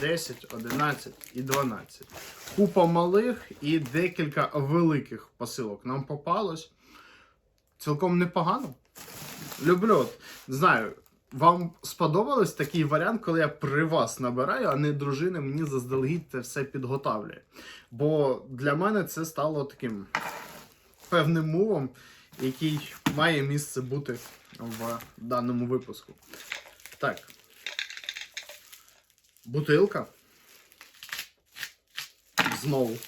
10, 11 і 12. Купа малих і декілька великих посилок нам попалось. Цілком непогано. Люблю. От, знаю, вам сподобалось такий варіант, коли я при вас набираю, а не дружина мені заздалегідь це все підготавлює. Бо для мене це стало таким певним мовом, який має місце бути в даному випуску. Так. Бутилка. Знову.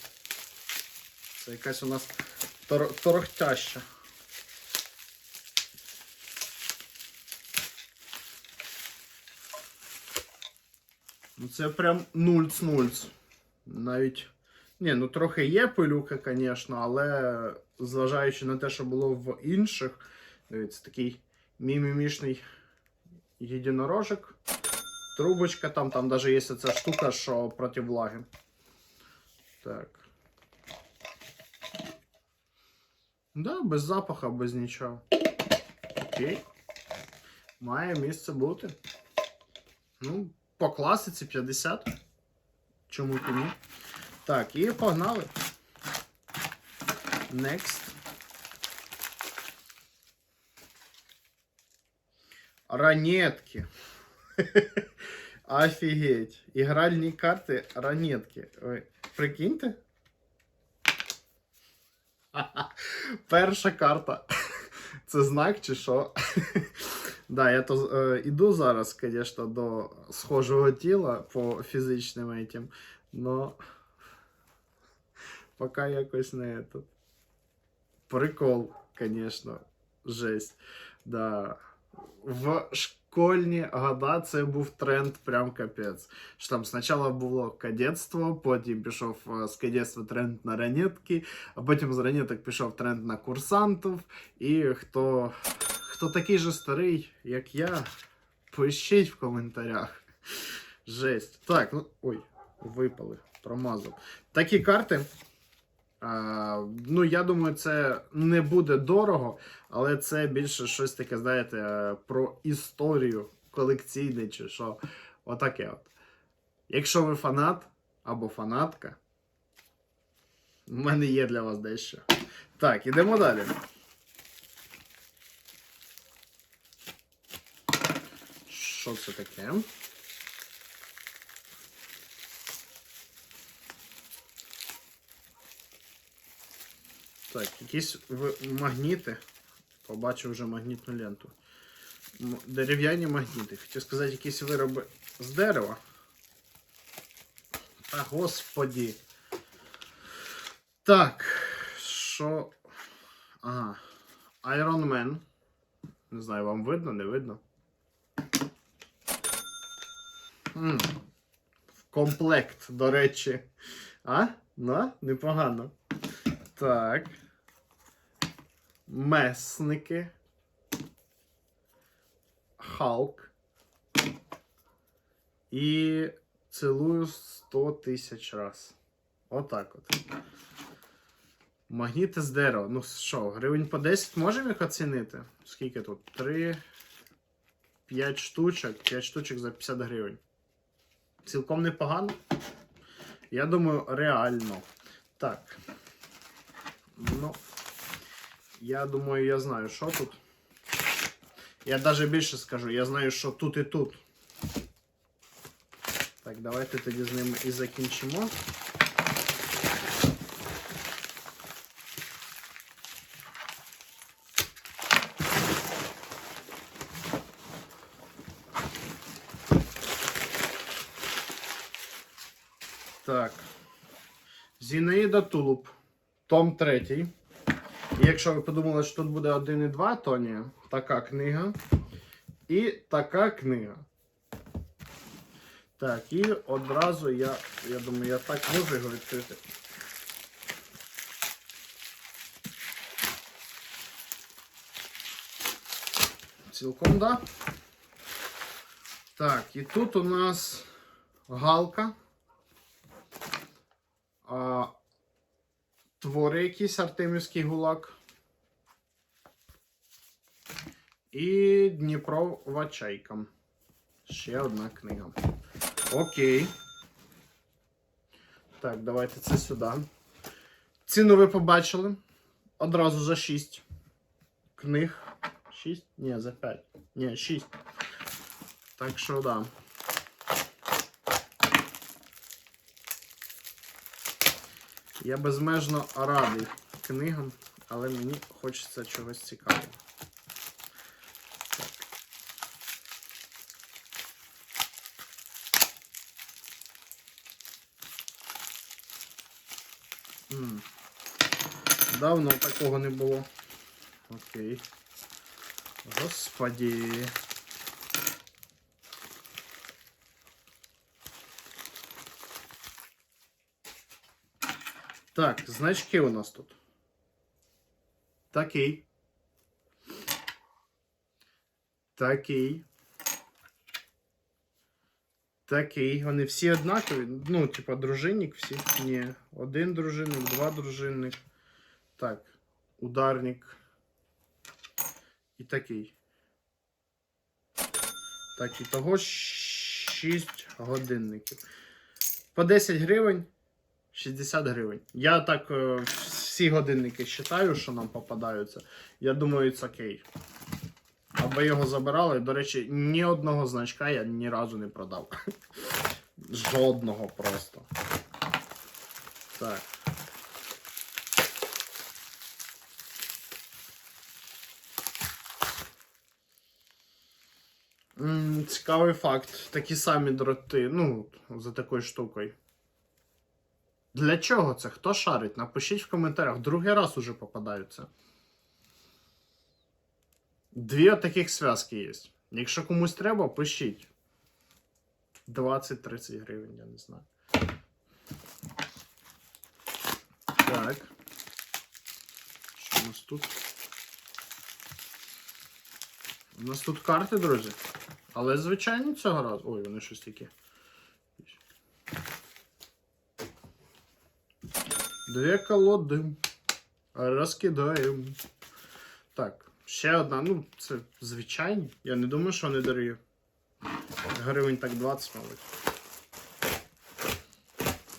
Це якась у нас тор- торохтяща. Ну це прям нульц-нульц. Навіть. Ні, ну трохи є пилюка, звісно, але зважаючи на те, що було в інших, дивіться, такий мімімішний єдинорожик. Трубочка, там, там навіть є ця штука, що проти влаги. Так. Да, без запаха, без нічого. Окей. Має місце бути. Ну, по класиці 50. Чому і ні? Так, і погнали. Next. Ранетки. Офігеть. Ігральні карти ранетки. Ви прикиньте? Перша карта. Це знак чи що? Да, я то е, іду зараз, звісно, до схожого тіла по фізичним этим, но пока якось не этот. Прикол, звісно, жесть. Да. В школьні года це був тренд прям капець. Що там спочатку було кадетство, потім пішов е, з кадетства тренд на ранетки, а потім з ранеток пішов тренд на курсантів. І хто, хто такий же старий, як я, пишіть в коментарях. Жесть. Так, ну. Ой, випали, промазав. Такі карти. Ну, я думаю, це не буде дорого, але це більше щось таке, знаєте, про історію колекційне чи що. Отаке от. Якщо ви фанат або фанатка, в мене є для вас дещо. Так, ідемо далі. Що це таке? Так, якісь магніти. Побачив вже магнітну ленту. Дерев'яні магніти. Хотів сказати, якісь вироби з дерева. Та господі. Так. Що. Ага. Iron Man. Не знаю, вам видно, не видно. М. В комплект, до речі. А? Ну, непогано. Так. Месники. Халк. І цілую 100 тисяч раз. Отак от. Магніти з дерева. Ну що, гривень по 10 можемо їх оцінити? Скільки тут? 3. 5 штучок. 5 штучок за 50 гривень. Цілком непогано. Я думаю, реально. Так. Ну, я думаю, я знаю, що тут. Я навіть більше скажу, я знаю, що тут і тут. Так, давайте тоді з ними і закінчимо. Так. Зінаїда Тулуб. Том 3. І якщо ви подумали, що тут буде 1 і 2, то ні. Така книга. І така книга. Так, і одразу я. Я думаю, я так можу його відкрити. Цілком, да. Так, і тут у нас галка. А, твори якийсь Артемівський гулак. І Дніпрова чайка. Ще одна книга. Окей. Так, давайте це сюди. Ціну ви побачили. Одразу за 6 книг. 6? Ні, за 5. Ні, 6. Так що да. Я безмежно радий книгам, але мені хочеться чогось цікавого. Давно такого не було. Окей. Господі. Так, значки у нас тут. Такий. Такий. Такий. Вони всі однакові. Ну, типа, дружинник всі. Ні. Один дружинник, два дружинник. Так. Ударник. І такий. Так, і того 6 годинників. По 10 гривень. 60 гривень. Я так е, всі годинники вважаю, що нам попадаються. Я думаю, це окей. Аби його забирали. До речі, ні одного значка я ні разу не продав. Жодного просто. Так. Цікавий факт. Такі самі дроти, ну, за такою штукою. Для чого це? Хто шарить? Напишіть в коментарях. Другий раз уже попадаються. Дві таких зв'язки є. Якщо комусь треба, пишіть. 20-30 гривень, я не знаю. Так. Що у нас тут? У нас тут карти, друзі. Але звичайні цього разу. Ой, вони щось такі. Дві колоди. Розкидаємо. Так, ще одна. Ну, це звичайні. Я не думаю, що вони дорогі. Гривень так 20, мабуть.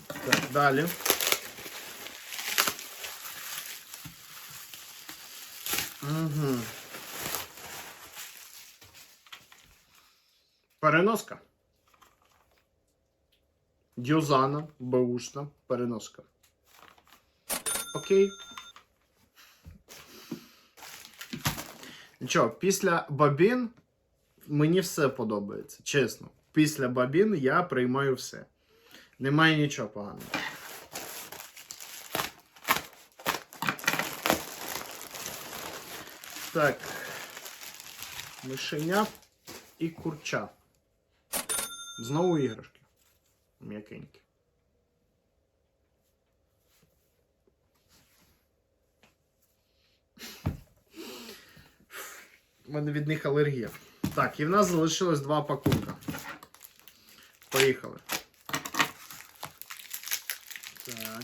Так, далі. Угу. Переноска. Дюзана, беушна, переноска. Окей. Нічого, після бабін мені все подобається. Чесно. Після бабін я приймаю все. Немає нічого поганого. Так. Мишеня і курча. Знову іграшки. М'якенькі. У мене від них алергія. Так, і в нас залишилось два пакунка. Поїхали. Так.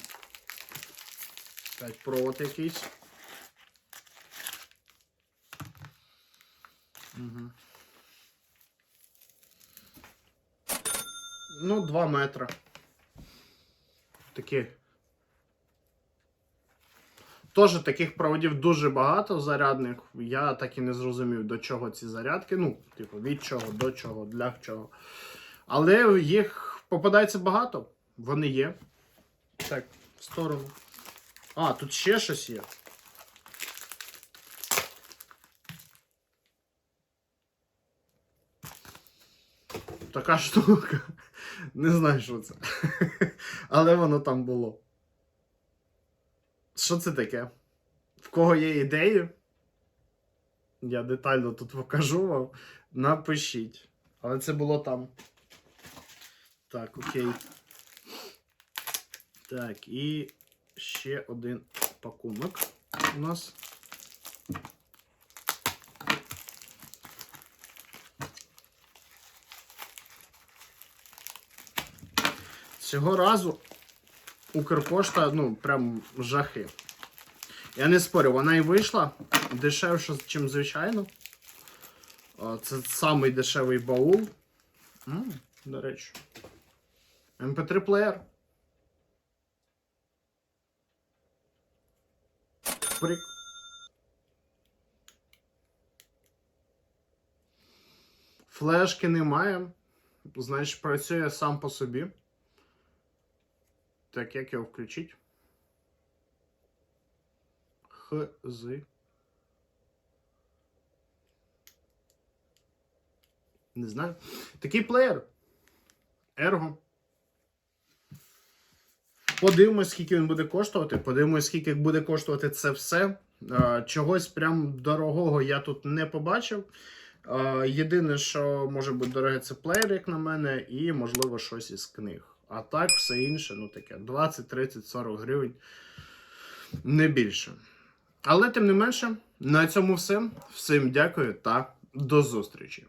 Опять провод якийсь. Угу. Ну, 2 метри. Такі. Теж таких проводів дуже багато зарядних. Я так і не зрозумів, до чого ці зарядки. Ну, типу, від чого, до чого, для чого. Але їх попадається багато. Вони є. Так, в сторону. А, тут ще щось є. Така штука. Не знаю, що це. Але воно там було. Що це таке? В кого є ідеї? Я детально тут покажу вам. Напишіть. Але це було там. Так, окей. Так, і ще один пакунок у нас. Цього разу Укрпошта, ну, прям жахи. Я не спорю, вона і вийшла дешевше, ніж звичайно. Це самий дешевий баул. М, До речі. MP3 плеєр. Прик. Флешки немає. Значить, працює сам по собі. Так, як його включить? Хз. Не знаю. Такий плеєр. Ерго. Подивимось, скільки він буде коштувати. Подивимось, скільки буде коштувати це все. Чогось прям дорогого я тут не побачив. Єдине, що може бути дороге, це плеєр, як на мене, і, можливо, щось із книг. А так, все інше, ну таке, 20, 30, 40 гривень. Не більше. Але тим не менше, на цьому все. Всім дякую та до зустрічі.